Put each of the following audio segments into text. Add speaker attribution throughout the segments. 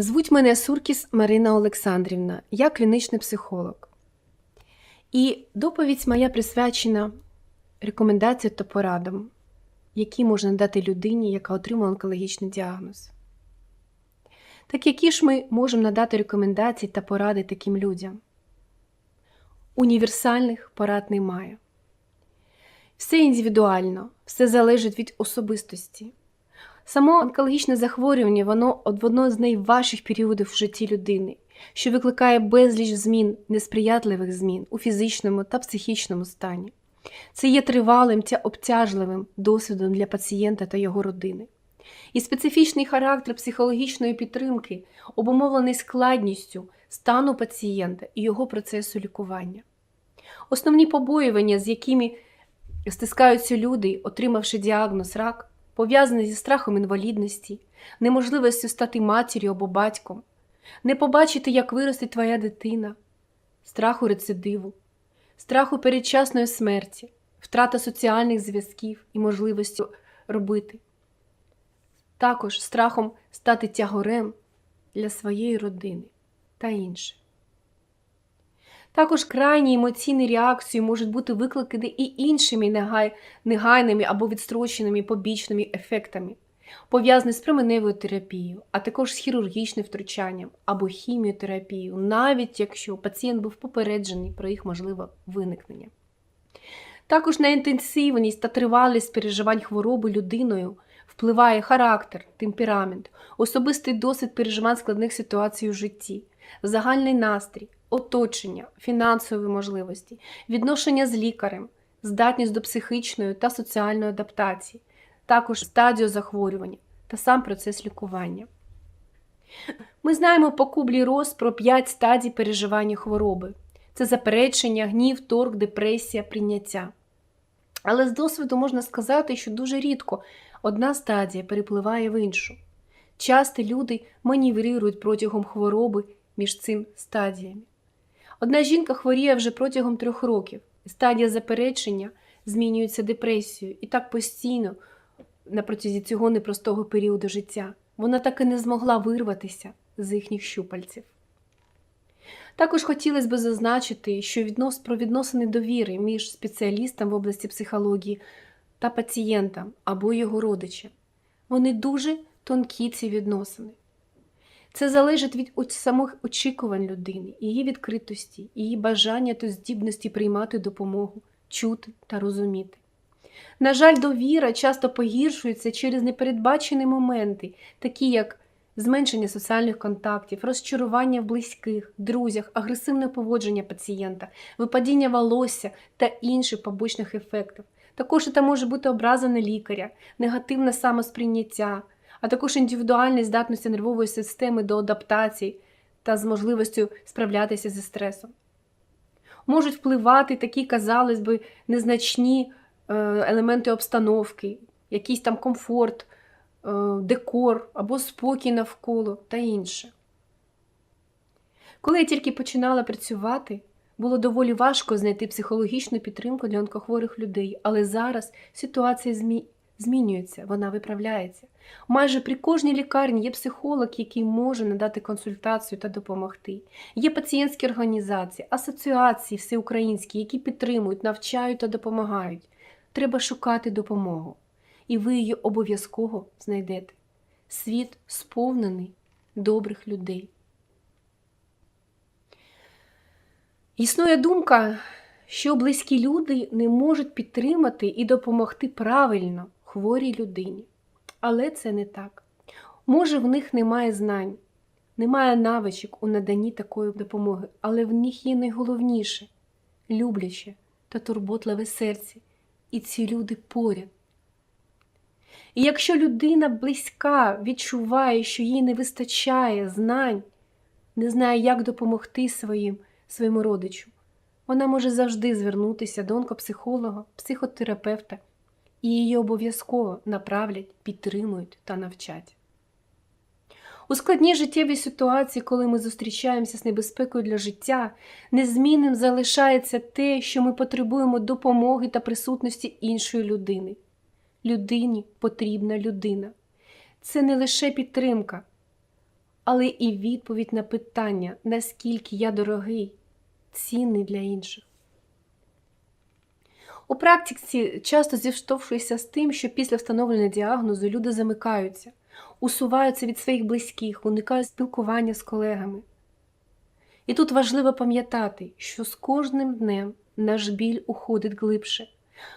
Speaker 1: Звуть мене Суркіс Марина Олександрівна, я клінічний психолог. І доповідь моя присвячена рекомендаціям та порадам, які можна дати людині, яка отримала онкологічний діагноз. Так які ж ми можемо надати рекомендації та поради таким людям? Універсальних порад немає. Все індивідуально, все залежить від особистості. Само онкологічне захворювання воно одно з найважчих періодів в житті людини, що викликає безліч змін, несприятливих змін у фізичному та психічному стані. Це є тривалим та обтяжливим досвідом для пацієнта та його родини. І специфічний характер психологічної підтримки обумовлений складністю стану пацієнта і його процесу лікування. Основні побоювання, з якими стискаються люди, отримавши діагноз рак, пов'язані зі страхом інвалідності, неможливістю стати матір'ю або батьком, не побачити, як виросте твоя дитина, страху рецидиву, страху передчасної смерті, втрата соціальних зв'язків і можливості робити, також страхом стати тягорем для своєї родини та інше. Також крайні емоційні реакції можуть бути викликані і іншими негай... негайними або відстроченими побічними ефектами, пов'язані з променевою терапією, а також з хірургічним втручанням або хіміотерапією, навіть якщо пацієнт був попереджений про їх можливе виникнення. Також на інтенсивність та тривалість переживань хвороби людиною впливає характер, темперамент, особистий досвід переживань складних ситуацій у житті, загальний настрій оточення, фінансові можливості, відношення з лікарем, здатність до психічної та соціальної адаптації, також стадію захворювання та сам процес лікування. Ми знаємо по кублі роз про 5 стадій переживання хвороби: це заперечення, гнів, торг, депресія, прийняття. Але з досвіду можна сказати, що дуже рідко одна стадія перепливає в іншу. Часто люди маніврирують протягом хвороби між цим стадіями. Одна жінка хворіє вже протягом трьох років, стадія заперечення змінюється депресією, і так постійно на протязі цього непростого періоду життя. Вона так і не змогла вирватися з їхніх щупальців. Також хотілося б зазначити, що віднос про відносини довіри між спеціалістом в області психології та пацієнтом або його родичем. Вони дуже тонкі ці відносини. Це залежить від самих очікувань людини, її відкритості, її бажання та здібності приймати допомогу, чути та розуміти. На жаль, довіра часто погіршується через непередбачені моменти, такі як зменшення соціальних контактів, розчарування в близьких, друзях, агресивне поводження пацієнта, випадіння волосся та інших побочних ефектів. Також це може бути образа на лікаря, негативне самосприйняття а також індивідуальність здатності нервової системи до адаптації та з можливістю справлятися зі стресом. Можуть впливати такі, казалось би, незначні е, елементи обстановки, якийсь там комфорт, е, декор або спокій навколо та інше. Коли я тільки починала працювати, було доволі важко знайти психологічну підтримку для онкохворих людей, але зараз ситуація змінюється, вона виправляється. Майже при кожній лікарні є психолог, який може надати консультацію та допомогти. Є пацієнтські організації, асоціації всеукраїнські, які підтримують, навчають та допомагають. Треба шукати допомогу. І ви її обов'язково знайдете. Світ сповнений добрих людей. Існує думка, що близькі люди не можуть підтримати і допомогти правильно хворій людині. Але це не так. Може, в них немає знань, немає навичок у наданні такої допомоги, але в них є найголовніше любляче та турботливе серце, і ці люди поряд. І якщо людина близька відчуває, що їй не вистачає знань, не знає, як допомогти своїм, своєму родичу, вона може завжди звернутися до онкопсихолога, психотерапевта і її обов'язково направлять, підтримують та навчать. У складній життєвій ситуації, коли ми зустрічаємося з небезпекою для життя, незмінним залишається те, що ми потребуємо допомоги та присутності іншої людини. Людині потрібна людина. Це не лише підтримка, але і відповідь на питання, наскільки я дорогий, цінний для інших. У практиці часто зіштовхуюся з тим, що після встановлення діагнозу люди замикаються, усуваються від своїх близьких, уникають спілкування з колегами. І тут важливо пам'ятати, що з кожним днем наш біль уходить глибше.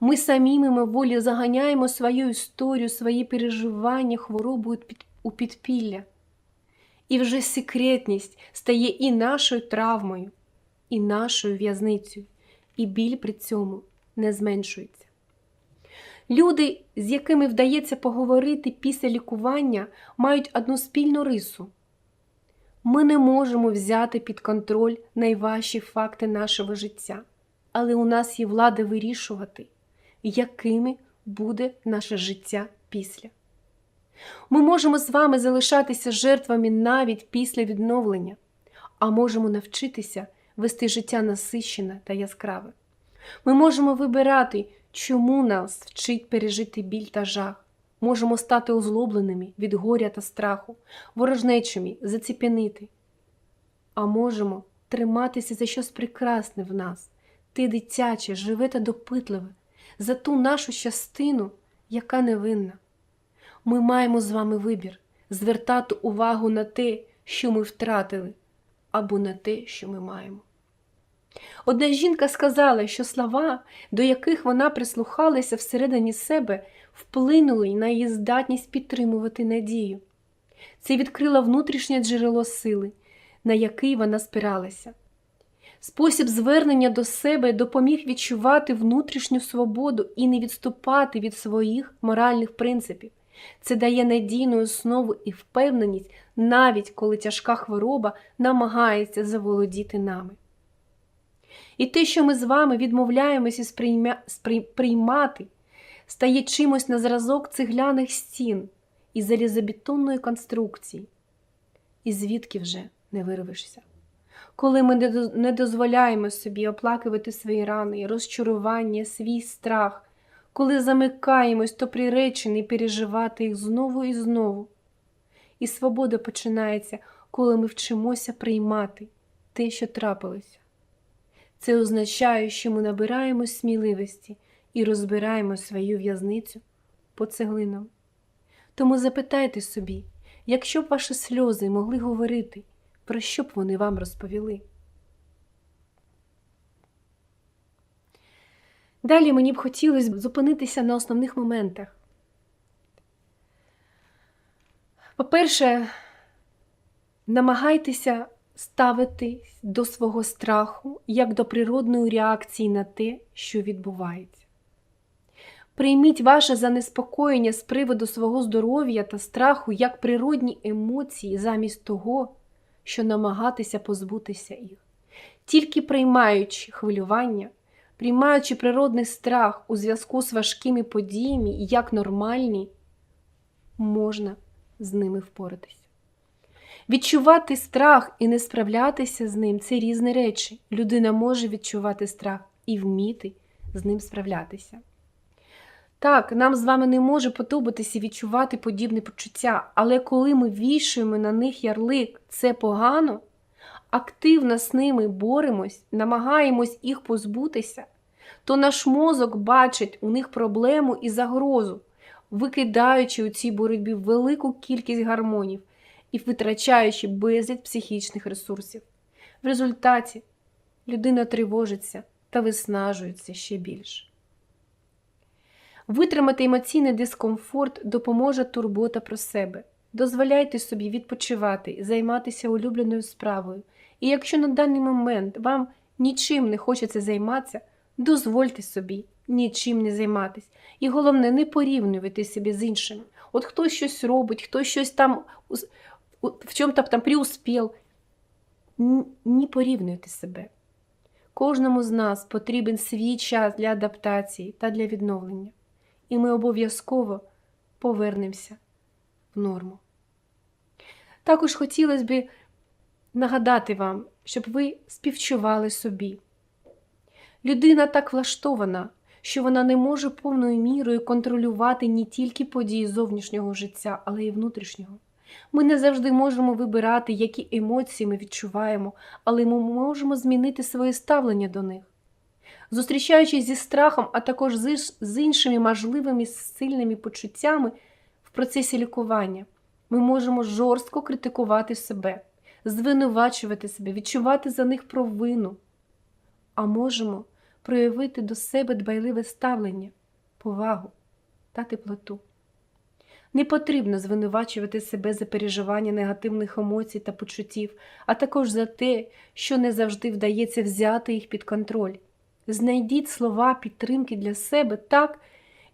Speaker 1: Ми самі мимоволі заганяємо свою історію, свої переживання, хворобу у підпілля. І вже секретність стає і нашою травмою, і нашою в'язницею, і біль при цьому не зменшується. Люди, з якими вдається поговорити після лікування, мають одну спільну рису. Ми не можемо взяти під контроль найважчі факти нашого життя, але у нас є влада вирішувати, якими буде наше життя після. Ми можемо з вами залишатися жертвами навіть після відновлення, а можемо навчитися вести життя насичене та яскраве. Ми можемо вибирати, чому нас вчить пережити біль та жах. Можемо стати озлобленими від горя та страху, ворожнечими, заціпенити. А можемо триматися за щось прекрасне в нас, те дитяче, живе та допитливе, за ту нашу частину, яка невинна. Ми маємо з вами вибір звертати увагу на те, що ми втратили, або на те, що ми маємо. Одна жінка сказала, що слова, до яких вона прислухалася всередині себе, вплинули на її здатність підтримувати надію. Це відкрило внутрішнє джерело сили, на який вона спиралася. Спосіб звернення до себе допоміг відчувати внутрішню свободу і не відступати від своїх моральних принципів. Це дає надійну основу і впевненість, навіть коли тяжка хвороба намагається заволодіти нами. І те, що ми з вами відмовляємося сприймя... сприй... приймати, стає чимось на зразок цегляних стін і залізобетонної конструкції. І звідки вже не вирвешся. Коли ми не дозволяємо собі оплакувати свої рани, розчарування, свій страх, коли замикаємось, то приречені переживати їх знову і знову. І свобода починається, коли ми вчимося приймати те, що трапилося. Це означає, що ми набираємо сміливості і розбираємо свою в'язницю по цеглинам. Тому запитайте собі, якщо б ваші сльози могли говорити, про що б вони вам розповіли? Далі мені б хотілося зупинитися на основних моментах. По-перше, намагайтеся ставитись до свого страху як до природної реакції на те, що відбувається. Прийміть ваше занеспокоєння з приводу свого здоров'я та страху як природні емоції замість того, що намагатися позбутися їх. Тільки приймаючи хвилювання, приймаючи природний страх у зв'язку з важкими подіями як нормальні, можна з ними впоратися. Відчувати страх і не справлятися з ним це різні речі. Людина може відчувати страх і вміти з ним справлятися. Так, нам з вами не може подобатися відчувати подібні почуття, але коли ми вішуємо на них ярлик це погано, активно з ними боремось, намагаємось їх позбутися, то наш мозок бачить у них проблему і загрозу, викидаючи у цій боротьбі велику кількість гормонів і витрачаючи безліч психічних ресурсів. В результаті людина тривожиться та виснажується ще більше. Витримати емоційний дискомфорт допоможе турбота про себе. Дозволяйте собі відпочивати, займатися улюбленою справою. І якщо на даний момент вам нічим не хочеться займатися, дозвольте собі нічим не займатися. І головне, не порівнювати себе з іншими. От хтось щось робить, хтось щось там в чому-то там преуспів. Не порівнюйте себе. Кожному з нас потрібен свій час для адаптації та для відновлення, і ми обов'язково повернемося в норму. Також хотілося б нагадати вам, щоб ви співчували собі. Людина так влаштована, що вона не може повною мірою контролювати не тільки події зовнішнього життя, але й внутрішнього. Ми не завжди можемо вибирати, які емоції ми відчуваємо, але ми можемо змінити своє ставлення до них. Зустрічаючись зі страхом, а також з іншими можливими сильними почуттями в процесі лікування, ми можемо жорстко критикувати себе, звинувачувати себе, відчувати за них провину, а можемо проявити до себе дбайливе ставлення, повагу та теплоту. Не потрібно звинувачувати себе за переживання негативних емоцій та почуттів, а також за те, що не завжди вдається взяти їх під контроль. Знайдіть слова підтримки для себе так,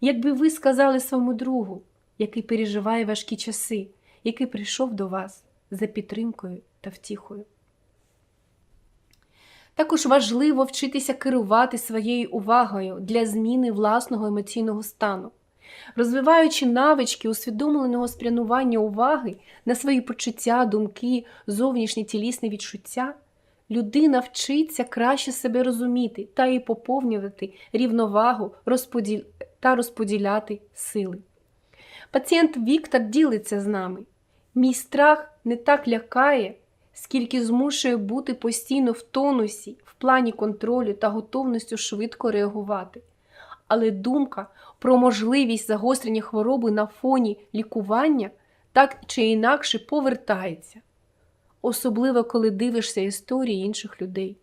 Speaker 1: якби ви сказали своєму другу, який переживає важкі часи, який прийшов до вас за підтримкою та втіхою. Також важливо вчитися керувати своєю увагою для зміни власного емоційного стану. Розвиваючи навички усвідомленого спрямування уваги на свої почуття, думки, зовнішні тілісні відчуття, людина вчиться краще себе розуміти та і поповнювати рівновагу розподіл... та розподіляти сили. Пацієнт Віктор ділиться з нами. Мій страх не так лякає, скільки змушує бути постійно в тонусі, в плані контролю та готовністю швидко реагувати. Але думка про можливість загострення хвороби на фоні лікування так чи інакше повертається, особливо коли дивишся історії інших людей.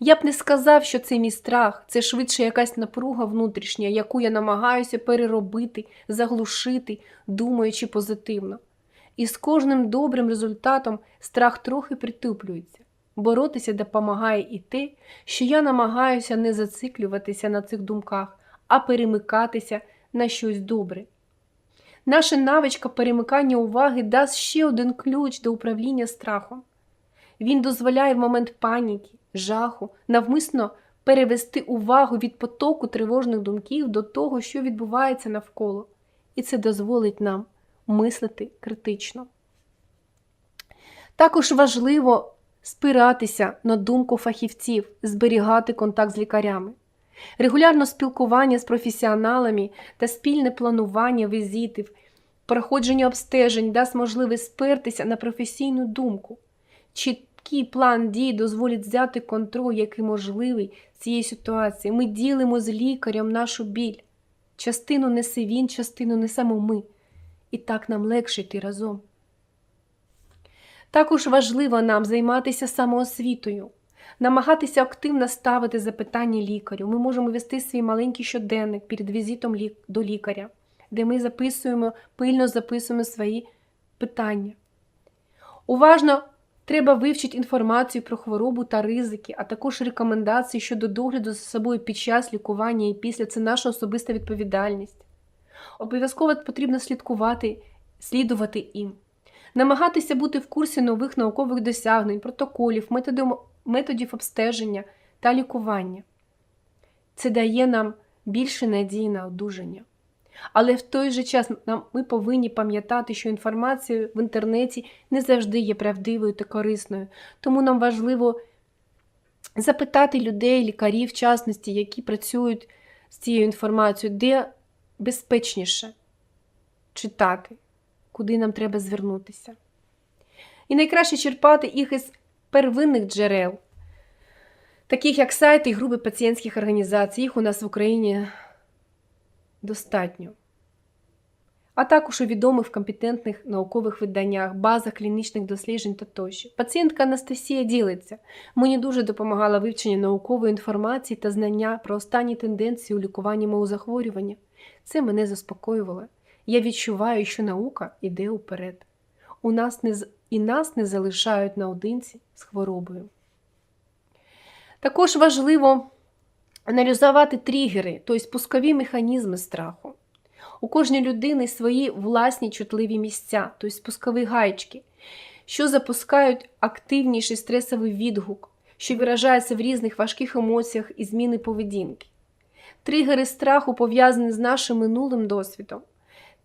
Speaker 1: Я б не сказав, що це мій страх, це швидше якась напруга внутрішня, яку я намагаюся переробити, заглушити, думаючи позитивно. І з кожним добрим результатом страх трохи притуплюється. Боротися допомагає і те, що я намагаюся не зациклюватися на цих думках, а перемикатися на щось добре. Наша навичка перемикання уваги дасть ще один ключ до управління страхом. Він дозволяє в момент паніки, жаху, навмисно перевести увагу від потоку тривожних думків до того, що відбувається навколо, і це дозволить нам мислити критично. Також важливо спиратися на думку фахівців, зберігати контакт з лікарями. Регулярно спілкування з професіоналами та спільне планування візитів, проходження обстежень дасть можливість спертися на професійну думку. Чіткий план дій дозволить взяти контроль, який можливий цієї ситуації. Ми ділимо з лікарем нашу біль. Частину несе він, частину несемо ми. І так нам легше йти разом. Також важливо нам займатися самоосвітою, намагатися активно ставити запитання лікарю. Ми можемо вести свій маленький щоденник перед візитом до лікаря, де ми записуємо, пильно записуємо свої питання. Уважно треба вивчити інформацію про хворобу та ризики, а також рекомендації щодо догляду за собою під час лікування і після це наша особиста відповідальність. Обов'язково потрібно слідкувати, слідувати їм, намагатися бути в курсі нових наукових досягнень, протоколів, методів, методів обстеження та лікування. Це дає нам більше надії на одужання. Але в той же час ми повинні пам'ятати, що інформація в інтернеті не завжди є правдивою та корисною, тому нам важливо запитати людей, лікарів, в частності, які працюють з цією інформацією, де безпечніше читати, куди нам треба звернутися. І найкраще черпати їх із первинних джерел, таких як сайти і групи пацієнтських організацій. Їх у нас в Україні достатньо. А також у відомих компетентних наукових виданнях, базах клінічних досліджень та тощо. Пацієнтка Анастасія ділиться. Мені дуже допомагало вивчення наукової інформації та знання про останні тенденції у лікуванні мого захворювання. Це мене заспокоювало. Я відчуваю, що наука йде уперед. У нас не, і нас не залишають наодинці з хворобою. Також важливо аналізувати тригери, тобто спускові механізми страху. У кожній людини свої власні чутливі місця, тобто спускові гаєчки, що запускають активніший стресовий відгук, що виражається в різних важких емоціях і зміни поведінки. Тригери страху пов'язані з нашим минулим досвідом,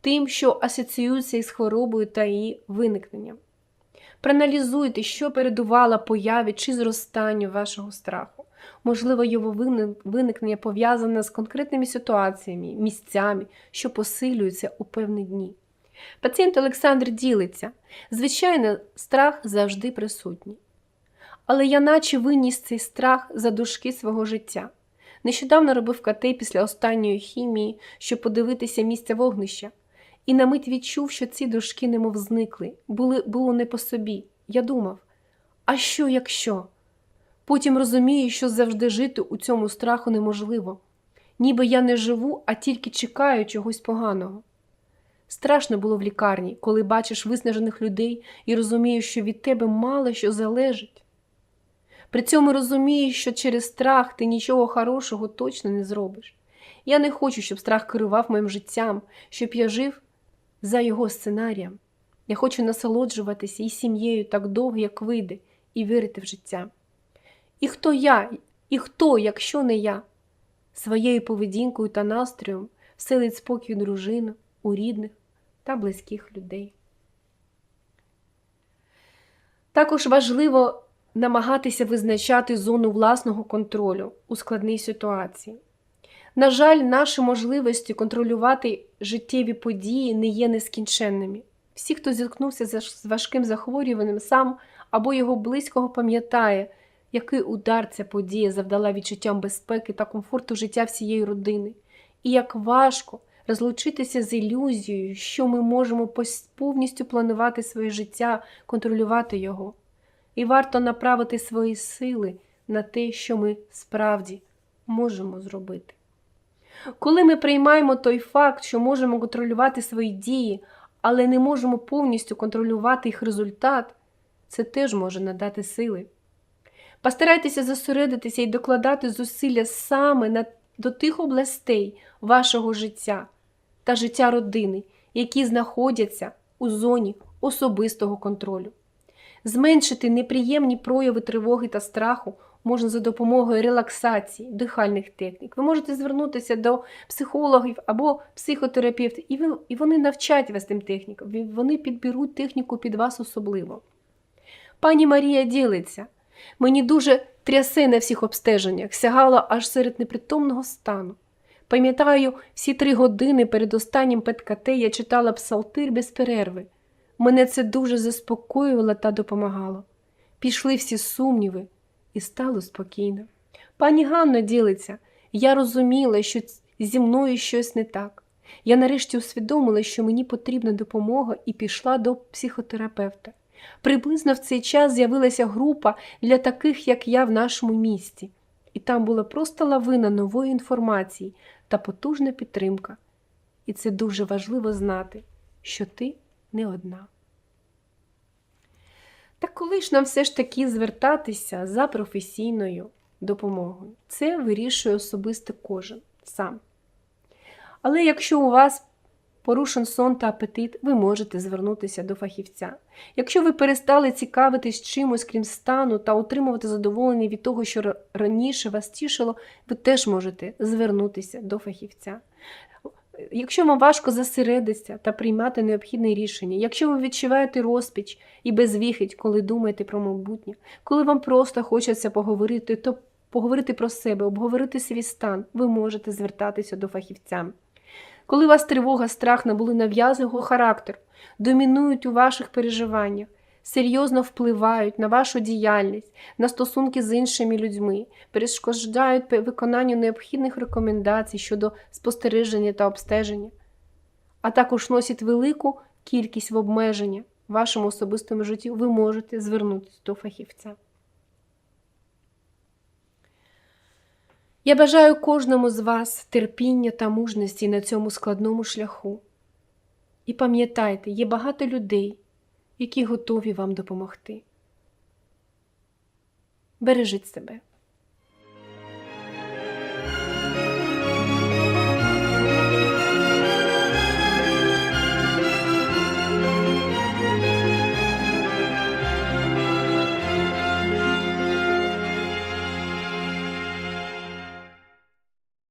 Speaker 1: тим, що асоціюється із хворобою та її виникненням. Проаналізуйте, що передувало появі чи зростанню вашого страху. Можливо, його виникнення пов'язане з конкретними ситуаціями, місцями, що посилюються у певні дні. Пацієнт Олександр ділиться. Звичайно, страх завжди присутній. Але я наче виніс цей страх за дужки свого життя. Нещодавно робив КТ після останньої хімії, щоб подивитися місце вогнища, і на мить відчув, що ці дужки немов зникли, були, було не по собі. Я думав, а що якщо? Потім розумію, що завжди жити у цьому страху неможливо, ніби я не живу, а тільки чекаю чогось поганого. Страшно було в лікарні, коли бачиш виснажених людей і розумієш, що від тебе мало що залежить. При цьому розумієш, що через страх ти нічого хорошого точно не зробиш. Я не хочу, щоб страх керував моїм життям, щоб я жив за його сценарієм. Я хочу насолоджуватися і сім'єю так довго, як вийде, і вірити в життя. І хто я, і хто, якщо не я, своєю поведінкою та настроєм вселить спокій у дружину, у рідних та близьких людей. Також важливо намагатися визначати зону власного контролю у складній ситуації. На жаль, наші можливості контролювати життєві події не є нескінченними. Всі, хто зіткнувся з важким захворюванням, сам або його близького пам'ятає, який удар ця подія завдала відчуттям безпеки та комфорту життя всієї родини, і як важко розлучитися з ілюзією, що ми можемо повністю планувати своє життя, контролювати його. І варто направити свої сили на те, що ми справді можемо зробити. Коли ми приймаємо той факт, що можемо контролювати свої дії, але не можемо повністю контролювати їх результат, це теж може надати сили. Постарайтеся зосередитися і докладати зусилля саме на, до тих областей вашого життя та життя родини, які знаходяться у зоні особистого контролю. Зменшити неприємні прояви тривоги та страху можна за допомогою релаксації, дихальних технік. Ви можете звернутися до психологів або психотерапевтів, і, ви, і вони навчать вас тим технікам, вони підберуть техніку під вас особливо. Пані Марія ділиться. Мені дуже трясе на всіх обстеженнях, сягало аж серед непритомного стану. Пам'ятаю, всі три години перед останнім ПЕТ-КТ я читала псалтир без перерви. Мене це дуже заспокоювало та допомагало. Пішли всі сумніви, і стало спокійно. Пані Ганно ділиться, я розуміла, що зі мною щось не так. Я нарешті усвідомила, що мені потрібна допомога, і пішла до психотерапевта. Приблизно в цей час з'явилася група для таких, як я, в нашому місті, і там була просто лавина нової інформації та потужна підтримка. І це дуже важливо знати, що ти не одна. Так коли ж нам все ж таки звертатися за професійною допомогою? Це вирішує особисто кожен сам. Але якщо у вас порушен сон та апетит, ви можете звернутися до фахівця. Якщо ви перестали цікавитись чимось, крім стану, та отримувати задоволення від того, що раніше вас тішило, ви теж можете звернутися до фахівця. Якщо вам важко зосередитися та приймати необхідне рішення, якщо ви відчуваєте розпіч і безвіхідь, коли думаєте про майбутнє, коли вам просто хочеться поговорити, то поговорити про себе, обговорити свій стан, ви можете звертатися до фахівця. Коли вас тривога, страх набули нав'язливого характеру, домінують у ваших переживаннях, серйозно впливають на вашу діяльність, на стосунки з іншими людьми, перешкоджають виконанню необхідних рекомендацій щодо спостереження та обстеження, а також носять велику кількість в обмеження в вашому особистому житті, ви можете звернутися до фахівця. Я бажаю кожному з вас терпіння та мужності на цьому складному шляху. І пам'ятайте, є багато людей, які готові вам допомогти. Бережіть себе.